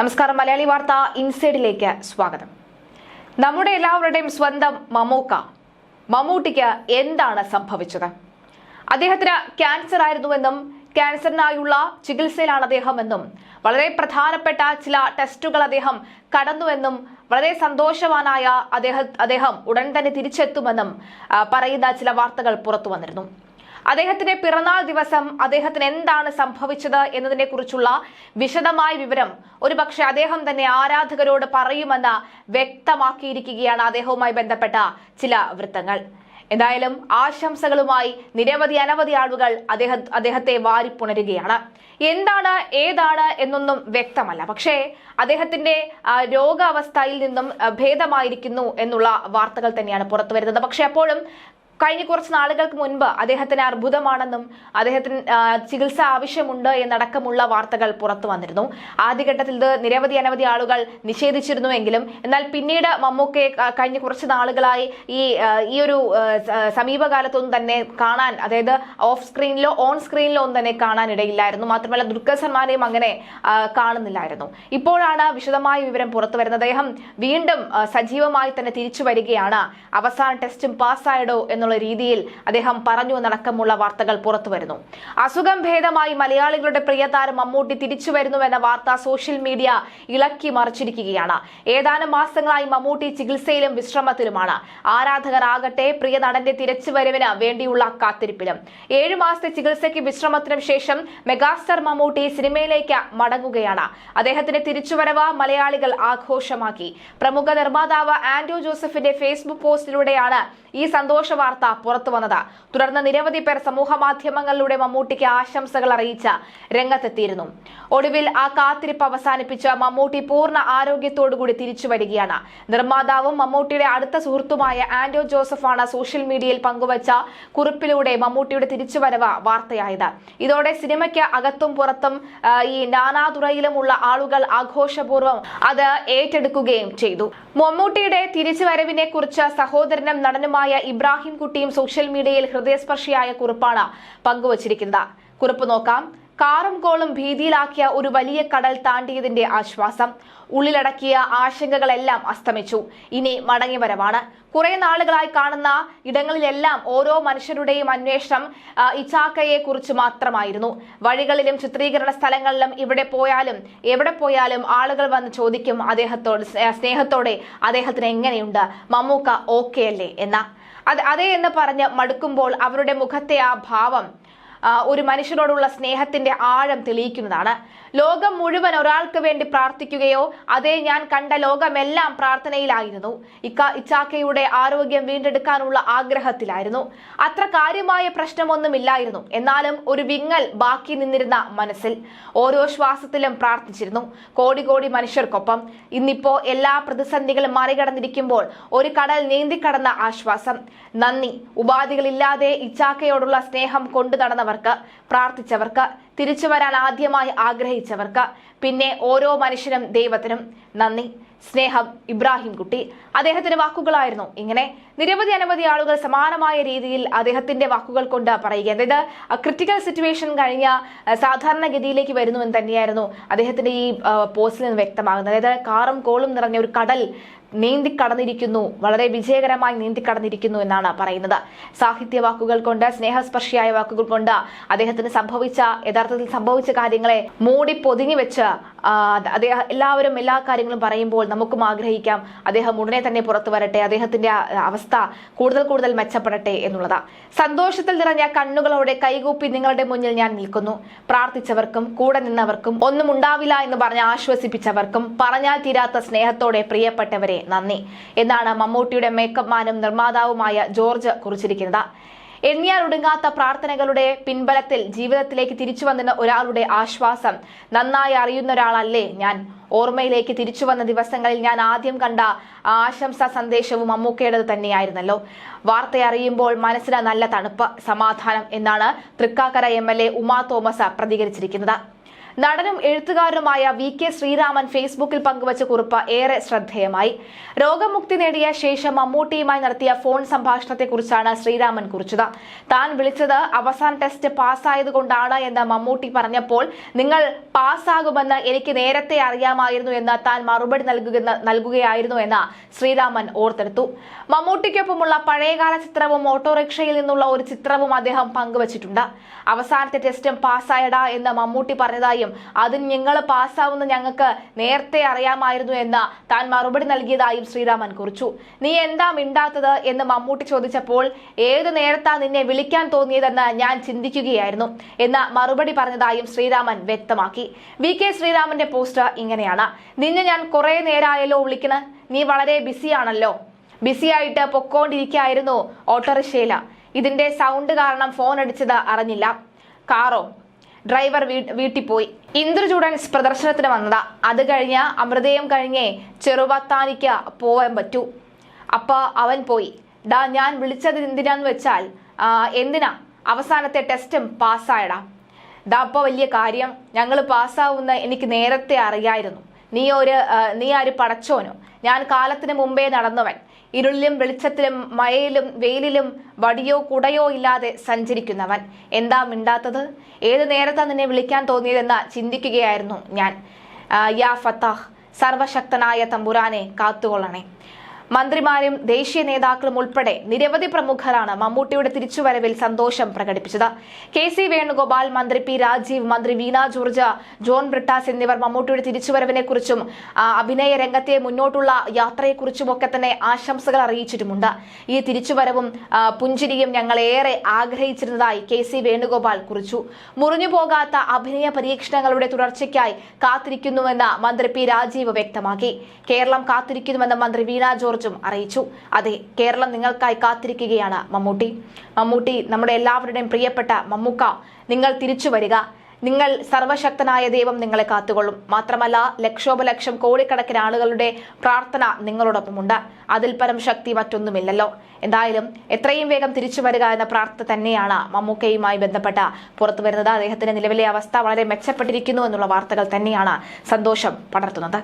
നമസ്കാരം മലയാളി വാർത്ത ഇൻസൈഡിലേക്ക് സ്വാഗതം. നമ്മുടെ എല്ലാവരുടെയും സ്വന്തം മമൂക്ക മമ്മൂട്ടിക്ക് എന്താണ് സംഭവിച്ചത്? അദ്ദേഹത്തിന് ക്യാൻസർ ആയിരുന്നുവെന്നും ക്യാൻസറിനായുള്ള ചികിത്സയിലാണ് അദ്ദേഹമെന്നും വളരെ പ്രധാനപ്പെട്ട ചില ടെസ്റ്റുകൾ അദ്ദേഹം കടന്നുവെന്നും വളരെ സന്തോഷവാനായ അദ്ദേഹം അദ്ദേഹം ഉടൻ തന്നെ തിരിച്ചെത്തുമെന്നും പറയുന്ന ചില വാർത്തകൾ പുറത്തു വന്നിരുന്നു. അദ്ദേഹത്തിന്റെ പിറന്നാൾ ദിവസം അദ്ദേഹത്തിന് എന്താണ് സംഭവിച്ചത് എന്നതിനെ കുറിച്ചുള്ള വിശദമായ വിവരം ഒരുപക്ഷെ അദ്ദേഹം തന്നെ ആരാധകരോട് പറയുമെന്ന് വ്യക്തമാക്കിയിരിക്കുകയാണ് അദ്ദേഹവുമായി ബന്ധപ്പെട്ട ചില വൃത്തങ്ങൾ. എന്തായാലും ആശംസകളുമായി നിരവധി അനവധി ആളുകൾ അദ്ദേഹം അദ്ദേഹത്തെ വാരിപ്പുണരുകയാണ്. എന്താണ് ഏതാണ് എന്നൊന്നും വ്യക്തമല്ല. പക്ഷേ അദ്ദേഹത്തിന്റെ രോഗാവസ്ഥയിൽ നിന്നും ഭേദമായിരിക്കുന്നു എന്നുള്ള വാർത്തകൾ തന്നെയാണ് പുറത്തു വരുന്നത് പക്ഷേ അപ്പോഴും കഴിഞ്ഞ കുറച്ച് നാളുകൾക്ക് മുൻപ് അദ്ദേഹത്തിന് അർബുദമാണെന്നും അദ്ദേഹത്തിന് ചികിത്സ ആവശ്യമുണ്ട് എന്നടക്കമുള്ള വാർത്തകൾ പുറത്തു വന്നിരുന്നു. ആദ്യഘട്ടത്തിൽ ഇത് നിരവധി അനവധി ആളുകൾ നിഷേധിച്ചിരുന്നുവെങ്കിലും എന്നാൽ പിന്നീട് മമ്മൂക്കയെ കഴിഞ്ഞ കുറച്ച് നാളുകളായി ഈ ഈ ഒരു സമീപകാലത്തൊന്നും തന്നെ കാണാൻ അതായത് ഓഫ് സ്ക്രീനിലോ ഓൺ സ്ക്രീനിലോ ഒന്നും തന്നെ കാണാൻ ഇടയില്ലായിരുന്നു മാത്രമല്ല ദുർഗ സൽമാനെയും അങ്ങനെ കാണുന്നില്ലായിരുന്നു. ഇപ്പോഴാണ് വിശദമായ വിവരം പുറത്തു വരുന്നത്. അദ്ദേഹം വീണ്ടും സജീവമായി തന്നെ തിരിച്ചു വരികയാണ്. അവസാന ടെസ്റ്റും പാസ്സായടോ എന്നുള്ള രീതിയിൽ അദ്ദേഹം പറഞ്ഞു എന്നടക്കമുള്ള വാർത്തകൾ പുറത്തുവരുന്നു. അസുഖം ഭേദമായി മലയാളികളുടെ പ്രിയതാരം മമ്മൂട്ടി തിരിച്ചു വരുന്നുവെന്ന വാർത്ത സോഷ്യൽ മീഡിയ ഇളക്കി മറിച്ചിരിക്കുകയാണ്. ഏതാനും മാസങ്ങളായി മമ്മൂട്ടി ചികിത്സയിലും വിശ്രമത്തിലുമാണ്. ആരാധകർ ആകട്ടെ പ്രിയ നടന്റെ തിരച്ചുവരവിന് വേണ്ടിയുള്ള കാത്തിരിപ്പിലും. ഏഴു മാസത്തെ ചികിത്സയ്ക്ക് വിശ്രമത്തിനും ശേഷം മെഗാസ്റ്റാർ മമ്മൂട്ടി സിനിമയിലേക്ക് മടങ്ങുകയാണ്. അദ്ദേഹത്തിന്റെ തിരിച്ചുവരവ് മലയാളികൾ ആഘോഷമാക്കി. പ്രമുഖ നിർമ്മാതാവ് ആന്റോ ജോസഫിന്റെ ഫേസ്ബുക്ക് പോസ്റ്റിലൂടെയാണ് ഈ സന്തോഷ വാർത്ത പുറത്തു വന്നത്. തുടർന്ന് നിരവധി പേർ സമൂഹ മാധ്യമങ്ങളിലൂടെ മമ്മൂട്ടിക്ക് ആശംസകൾ അറിയിച്ച രംഗത്തെത്തിയിരുന്നു. ഒടുവിൽ ആ കാത്തിരിപ്പ് അവസാനിപ്പിച്ച മമ്മൂട്ടി പൂർണ ആരോഗ്യത്തോടുകൂടി തിരിച്ചു വരികയാണ്. നിർമ്മാതാവും മമ്മൂട്ടിയുടെ അടുത്ത സുഹൃത്തുമായ ആന്റോ ജോസഫാണ് സോഷ്യൽ മീഡിയയിൽ പങ്കുവച്ച കുറിപ്പിലൂടെ മമ്മൂട്ടിയുടെ തിരിച്ചുവരവ് വാർത്തയായത്. ഇതോടെ സിനിമയ്ക്ക് അകത്തും പുറത്തും ഈ നാനാതുറയിലുമുള്ള ആളുകൾ ആഘോഷപൂർവം അത് ഏറ്റെടുക്കുകയും ചെയ്തു. മമ്മൂട്ടിയുടെ തിരിച്ചുവരവിനെ കുറിച്ച് സഹോദരനും നടനുമായ ഇബ്രാഹിം കുട്ടിയും സോഷ്യൽ മീഡിയയിൽ ഹൃദയസ്പർശിയായ കുറിപ്പാണ് പങ്കുവച്ചിരിക്കുന്നത്. കുറിപ്പ് നോക്കാം. കാറും കോളും ഭീതിയിലാക്കിയ ഒരു വലിയ കടൽ താണ്ടിയതിന്റെ ആശ്വാസം. ഉള്ളിലടക്കിയ ആശങ്കകളെല്ലാം അസ്തമിച്ചു. ഇനി മടങ്ങിവരവാണ് കുറെ നാളുകളായി കാണുന്ന ഇടങ്ങളിലെല്ലാം ഓരോ മനുഷ്യരുടെയും അന്വേഷണം ഇച്ചാക്കയെ കുറിച്ച് മാത്രമായിരുന്നു. വഴികളിലും ചിത്രീകരണ സ്ഥലങ്ങളിലും ഇവിടെ പോയാലും എവിടെ പോയാലും ആളുകൾ വന്ന് ചോദിക്കും അദ്ദേഹത്തോട് സ്നേഹത്തോടെ അദ്ദേഹത്തിന് എങ്ങനെയുണ്ട്? മമ്മൂക്ക ഓക്കെ അല്ലേ? എന്ന അത് അതേ എന്ന് പറഞ്ഞ് മടുക്കുമ്പോൾ അവരുടെ മുഖത്തെ ആ ഭാവം ഒരു മനുഷ്യനോടുള്ള സ്നേഹത്തിന്റെ ആഴം തെളിയിക്കുന്നതാണ്. ലോകം മുഴുവൻ ഒരാൾക്ക് വേണ്ടി പ്രാർത്ഥിക്കുകയോ അതേ ഞാൻ കണ്ട ലോകമെല്ലാം പ്രാർത്ഥനയിലായിരുന്നു. ഇക്ക ഇച്ചാക്കയുടെ ആരോഗ്യം വീണ്ടെടുക്കാനുള്ള ആഗ്രഹത്തിലായിരുന്നു. അത്ര കാര്യമായ പ്രശ്നമൊന്നുമില്ലായിരുന്നു. എന്നാലും ഒരു വിങ്ങൽ ബാക്കി നിന്നിരുന്ന മനസ്സിൽ ഓരോ ശ്വാസത്തിലും പ്രാർത്ഥിച്ചിരുന്നു. കോടി കോടി മനുഷ്യർക്കൊപ്പം. ഇന്നിപ്പോ എല്ലാ പ്രതിസന്ധികളും മറികടന്നിരിക്കുമ്പോൾ ഒരു കടൽ നീന്തിക്കടന്ന ആശ്വാസം. നന്ദി. ഉപാധികളില്ലാതെ ഇച്ചാക്കയോടുള്ള സ്നേഹം കൊണ്ടു നടന്നവർക്ക് പ്രാർത്ഥിച്ചവർക്ക് തിരിച്ചു വരാൻ ആദ്യമായി ആഗ്രഹിച്ചവർക്ക് പിന്നെ ഓരോ മനുഷ്യനും ദൈവത്തിനും നന്ദി. സ്നേഹം ഇബ്രാഹിം കുട്ടി. അദ്ദേഹത്തിന്റെ വാക്കുകളായിരുന്നു ഇങ്ങനെ നിരവധി അനവധി ആളുകൾ സമാനമായ രീതിയിൽ അദ്ദേഹത്തിന്റെ വാക്കുകൾ കൊണ്ട് പറയുക അതായത് ക്രിട്ടിക്കൽ സിറ്റുവേഷൻ കഴിഞ്ഞ സാധാരണഗതിയിലേക്ക് വരുന്നു എന്ന് തന്നെയായിരുന്നു അദ്ദേഹത്തിന്റെ ഈ പോസ്റ്റിൽ നിന്ന് വ്യക്തമാകുന്നത്. അതായത് കാറും കോളും നിറഞ്ഞ ഒരു കടൽ നീന്തി നീന്തിക്കടന്നിരിക്കുന്നു വളരെ വിജയകരമായി നീന്തി നീന്തിക്കടന്നിരിക്കുന്നു എന്നാണ് പറയുന്നത്. സാഹിത്യ വാക്കുകൾ കൊണ്ട് സ്നേഹസ്പർശിയായ വാക്കുകൾ കൊണ്ട് അദ്ദേഹത്തിന് സംഭവിച്ച യഥാർത്ഥത്തിൽ സംഭവിച്ച കാര്യങ്ങളെ മൂടി പൊതിഞ്ഞു വെച്ച് അദ്ദേഹം എല്ലാവരും എല്ലാ കാര്യങ്ങളും പറയുമ്പോൾ നമുക്കും ആഗ്രഹിക്കാം അദ്ദേഹം ഉടനെ തന്നെ പുറത്തു വരട്ടെ അദ്ദേഹത്തിന്റെ അവസ്ഥ കൂടുതൽ കൂടുതൽ മെച്ചപ്പെടട്ടെ എന്നുള്ളതാ. സന്തോഷത്തിൽ നിറഞ്ഞ കണ്ണുകളോടെ കൈകൂപ്പി നിങ്ങളുടെ മുന്നിൽ ഞാൻ നിൽക്കുന്നു. പ്രാർത്ഥിച്ചവർക്കും കൂടെ നിന്നവർക്കും ഒന്നും ഉണ്ടാവില്ല എന്ന് പറഞ്ഞ് ആശ്വസിപ്പിച്ചവർക്കും പറഞ്ഞാൽ തീരാത്ത സ്നേഹത്തോടെ പ്രിയപ്പെട്ടവരെ നന്ദി. എന്നാണ് മമ്മൂട്ടിയുടെ മേക്കപ്പ് മാനും നിർമ്മാതാവുമായ ജോർജ് കുറിച്ചിരിക്കുന്നത്. എണ്ണിയാൽ ഒടുങ്ങാത്ത പ്രാർത്ഥനകളുടെ പിൻബലത്തിൽ ജീവിതത്തിലേക്ക് തിരിച്ചു വന്നിരുന്ന ഒരാളുടെ ആശ്വാസം. നന്നായി അറിയുന്ന ഒരാളല്ലേ ഞാൻ. ഓർമ്മയിലേക്ക് തിരിച്ചു വന്ന ദിവസങ്ങളിൽ ഞാൻ ആദ്യം കണ്ട ആശംസാ സന്ദേശവും അമ്മൂക്കയുടേത് തന്നെയായിരുന്നല്ലോ. വാർത്ത അറിയുമ്പോൾ മനസ്സിന് നല്ല തണുപ്പ് സമാധാനം എന്നാണ് തൃക്കാക്കര എ ഉമാ തോമസ് പ്രതികരിച്ചിരിക്കുന്നത്. നടനും എഴുത്തുകാരനുമായ വി കെ ശ്രീരാമൻ ഫേസ്ബുക്കിൽ പങ്കുവച്ച കുറിപ്പ് ഏറെ ശ്രദ്ധേയമായി. രോഗമുക്തി നേടിയ ശേഷം മമ്മൂട്ടിയുമായി നടത്തിയ ഫോൺ സംഭാഷണത്തെക്കുറിച്ചാണ് ശ്രീരാമൻ കുറിച്ചത്. താൻ വിളിച്ചത് അവസാന ടെസ്റ്റ് പാസ്സായതുകൊണ്ടാണ് എന്ന് മമ്മൂട്ടി പറഞ്ഞപ്പോൾ നിങ്ങൾ പാസ്സാകുമെന്ന് എനിക്ക് നേരത്തെ അറിയാമായിരുന്നു എന്ന് താൻ മറുപടി നൽകുക നൽകുകയായിരുന്നു എന്ന് ശ്രീരാമൻ ഓർത്തെടുത്തു. മമ്മൂട്ടിക്കൊപ്പമുള്ള പഴയകാല ചിത്രവും ഓട്ടോറിക്ഷയിൽ നിന്നുള്ള ഒരു ചിത്രവും അദ്ദേഹം പങ്കുവച്ചിട്ടുണ്ട്. അവസാനത്തെ ടെസ്റ്റും പാസ്സായടാ എന്ന് മമ്മൂട്ടി പറഞ്ഞതായും അത് ഞങ്ങൾ പാസ്സാവുന്ന ഞങ്ങൾക്ക് നേരത്തെ അറിയാമായിരുന്നു എന്ന് താൻ മറുപടി നൽകിയതായും ശ്രീരാമൻ കുറിച്ചു. നീ എന്താ മിണ്ടാത്തത്? എന്ന് മമ്മൂട്ടി ചോദിച്ചപ്പോൾ ഏത് നേരത്താ നിന്നെ വിളിക്കാൻ തോന്നിയതെന്ന് ഞാൻ ചിന്തിക്കുകയായിരുന്നു എന്ന് മറുപടി പറഞ്ഞതായും ശ്രീരാമൻ വ്യക്തമാക്കി. വി. കെ. ശ്രീരാമന്റെ പോസ്റ്റ് ഇങ്ങനെയാണ്. നിന്നെ ഞാൻ കുറെ നേരമായല്ലോ വിളിക്കണ. നീ വളരെ ബിസിയാണല്ലോ. ബിസിയായിട്ട് പൊക്കോണ്ടിരിക്കായിരുന്നു ഓട്ടോറിക്ഷയില. ഇതിന്റെ സൗണ്ട് കാരണം ഫോൺ അടിച്ചത് അറിഞ്ഞില്ല. കാറോ? ഡ്രൈവർ വീട്ടിൽ പോയി ഇന്ദ്രചൂഡൻസ് പ്രദർശനത്തിന് വന്നതാ. അത് കഴിഞ്ഞ അമൃതയും കഴിഞ്ഞേ ചെറുപത്താനിക്ക് പോവാൻ പറ്റൂ. അപ്പൊ അവൻ പോയി. ഡാ ഞാൻ വിളിച്ചത് എന്തിനാന്ന് വെച്ചാൽ എന്തിനാ? അവസാനത്തെ ടെസ്റ്റും പാസ്സായടാ. ദാ അപ്പൊ വലിയ കാര്യം. ഞങ്ങൾ പാസ്സാവുന്ന എനിക്ക് നേരത്തെ അറിയായിരുന്നു. നീ ഒരു നീ ആര് പടച്ചോനോ? ഞാൻ കാലത്തിന് മുമ്പേ നടന്നവൻ. ഇരുളിലും വെളിച്ചത്തിലും മഴയിലും വെയിലിലും വടിയോ കുടയോ ഇല്ലാതെ സഞ്ചരിക്കുന്നവൻ. എന്താ മിണ്ടാത്തത്? ഏത് നേരത്താ നിന്നെ വിളിക്കാൻ തോന്നിയതെന്ന് ചിന്തിക്കുകയായിരുന്നു ഞാൻ. യാ ഫത്താഹ് സർവശക്തനായ തമ്പുരാനെ കാത്തുകൊള്ളണേ. മന്ത്രിമാരും ദേശീയ നേതാക്കളും ഉൾപ്പെടെ നിരവധി പ്രമുഖരാണ് മമ്മൂട്ടിയുടെ തിരിച്ചുവരവിൽ സന്തോഷം പ്രകടിപ്പിച്ചത്. കെ സി വേണുഗോപാൽ മന്ത്രി പി രാജീവ് മന്ത്രി വീണ ജോർജ് ജോൺ ബ്രിട്ടാസ് എന്നിവർ മമ്മൂട്ടിയുടെ തിരിച്ചുവരവിനെ കുറിച്ചും അഭിനയ രംഗത്തെ മുന്നോട്ടുള്ള യാത്രയെക്കുറിച്ചും ഒക്കെ തന്നെ ആശംസകൾ അറിയിച്ചിട്ടുമുണ്ട്. ഈ തിരിച്ചുവരവും പുഞ്ചിരിയും ഞങ്ങൾ ഏറെ ആഗ്രഹിച്ചിരുന്നതായി കെ സി വേണുഗോപാൽ കുറിച്ചു. മുറിഞ്ഞു പോകാത്ത അഭിനയ പരീക്ഷണങ്ങളുടെ തുടർച്ചയ്ക്കായി കാത്തിരിക്കുന്നുവെന്ന് മന്ത്രി പി രാജീവ് വ്യക്തമാക്കി. കേരളം കാത്തിരിക്കുന്നുവെന്ന് മന്ത്രി വീണ ജോർജും അറിയിച്ചു. അതെ കേരളം നിങ്ങൾക്കായി കാത്തിരിക്കുകയാണ് മമ്മൂട്ടി. മമ്മൂട്ടി നമ്മുടെ എല്ലാവരുടെയും പ്രിയപ്പെട്ട മമ്മൂക്ക നിങ്ങൾ തിരിച്ചു വരിക. നിങ്ങൾ സർവശക്തനായ ദൈവം നിങ്ങളെ കാത്തുകൊള്ളും. മാത്രമല്ല ലക്ഷോപലക്ഷം കോടിക്കണക്കിന് ആളുകളുടെ പ്രാർത്ഥന നിങ്ങളോടൊപ്പമുണ്ട്. അതിൽ പരം ശക്തി മറ്റൊന്നുമില്ലല്ലോ. എന്തായാലും എത്രയും വേഗം തിരിച്ചു വരിക എന്ന പ്രാർത്ഥന തന്നെയാണ് മമ്മൂക്കയുമായി ബന്ധപ്പെട്ട പുറത്തു വരുന്നത്. അദ്ദേഹത്തിന്റെ നിലവിലെ അവസ്ഥ വളരെ മെച്ചപ്പെട്ടിരിക്കുന്നു എന്നുള്ള വാർത്തകൾ തന്നെയാണ് സന്തോഷം പടർത്തുന്നത്.